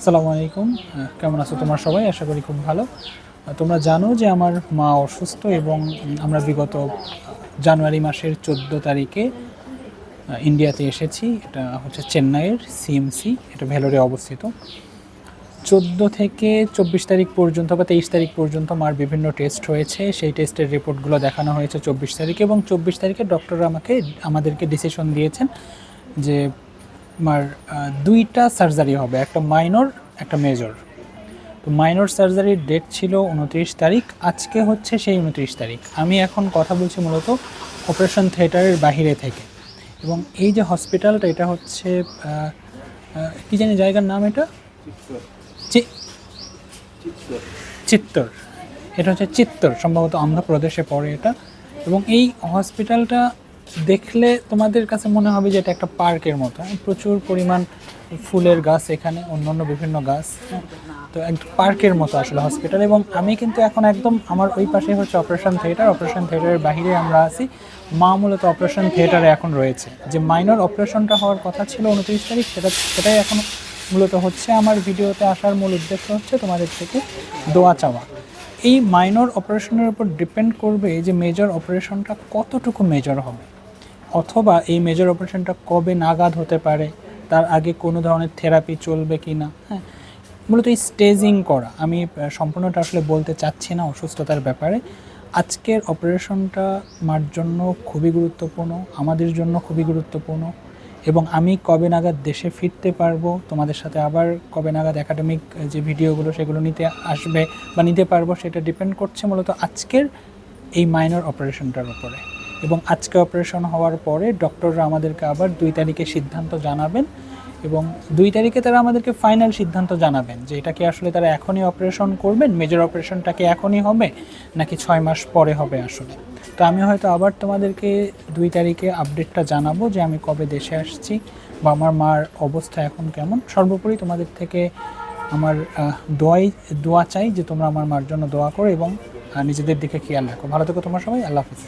আসসালামু আলাইকুম। কেমন আছো তোমার সবাই? আশা করি খুব ভালো। তোমরা জানো যে আমার মা অসুস্থ এবং আমরা বিগত জানুয়ারি মাসের চোদ্দ তারিখে ইন্ডিয়াতে এসেছি। এটা হচ্ছে চেন্নাইয়ের সিএমসি এটা ভেলোরে অবস্থিত। চোদ্দ থেকে চব্বিশ তারিখ পর্যন্ত বা তেইশ তারিখ পর্যন্ত মার বিভিন্ন টেস্ট হয়েছে। সেই টেস্টের রিপোর্টগুলো দেখানো হয়েছে চব্বিশ তারিখে এবং চব্বিশ তারিখে ডক্টর আমাকে, আমাদেরকে ডিসিশন দিয়েছেন যে মার আহ, দুইটা সার্জারি হবে একটা মাইনর একটা মেজর তো মাইনর সার্জারির ডেট ছিল উনত্রিশ তারিখ আজকে হচ্ছে সেই উনত্রিশ তারিখ। আমি এখন কথা বলছি মূলত অপারেশন থিয়েটারের বাহিরে থেকে। এবং এই যে হসপিটালটা এটা হচ্ছে কি জানি জায়গার নাম এটা? চিত্তর। এটা হচ্ছে চিত্তর সম্ভবত অন্ধ্রপ্রদেশে পড়ে এটা। এবং এই হসপিটালটা দেখলে তোমাদের কাছে মনে হবে যে এটা একটা পার্কের মতো। হ্যাঁ, প্রচুর পরিমাণ ফুলের গাছ এখানে অন্যান্য বিভিন্ন গাছ। তো এক পার্কের মতো আসলে হসপিটাল এবং আমি কিন্তু এখন একদম আমার ওই পাশে হচ্ছে অপারেশন থিয়েটার অপারেশন থিয়েটারের বাইরে আমরা আছি। মা মূলত অপারেশন থিয়েটারে এখন রয়েছে। যে মাইনর অপারেশনটা হওয়ার কথা ছিল উনত্রিশ তারিখ সেটা সেটাই এখন মূলত হচ্ছে আমার ভিডিওতে আসার মূল উদ্দেশ্য হচ্ছে তোমাদের থেকে দোয়া চাওয়া। এই মাইনর অপারেশনের উপর ডিপেন্ড করবে যে মেজর অপারেশনটা কতটুকু মেজর হবে। অথবা এই মেজর অপারেশনটা কবে নাগাদ হতে পারে? তার আগে কোনো ধরনের থেরাপি চলবে কি না হ্যাঁ মূলত এই স্টেজিং করা। আমি সম্পূর্ণটা আসলে বলতে চাচ্ছি না অসুস্থতার ব্যাপারে। আজকের অপারেশনটা মার জন্য খুবই গুরুত্বপূর্ণ, আমাদের জন্য খুবই গুরুত্বপূর্ণ এবং আমি কবে নাগাদ দেশে ফিরতে পারব, তোমাদের সাথে আবার কবে নাগাদ একাডেমিক যে ভিডিওগুলো সেগুলো নিতে আসবে বা নিতে পারব, সেটা ডিপেন্ড করছে মূলত আজকের এই মাইনর অপারেশনটার উপরে। এবং আজকে অপারেশন হওয়ার পরে ডক্টররা আমাদেরকে আবার দুই তারিখে সিদ্ধান্ত জানাবেন এবং দুই তারিখে তারা আমাদেরকে ফাইনাল সিদ্ধান্ত জানাবেন যে এটা কি আসলে তারা এখনই অপারেশন করবেন? মেজর অপারেশনটা কি এখনই হবে? নাকি ছয় মাস পরে হবে আসলে? তো আমি হয়তো আবার তোমাদেরকে দুই তারিখে আপডেটটা জানাব যে আমি কবে দেশে আসছি বা আমার মার অবস্থা এখন কেমন। সর্বোপরি তোমাদের থেকে আমার দোয়াই, দোয়া চাই যে তোমরা আমার মার জন্য দোয়া করো এবং নিজেদের দিকে খেয়াল রাখো। ভালো থেকো তোমার সবাই। আল্লাহ হাফিজ।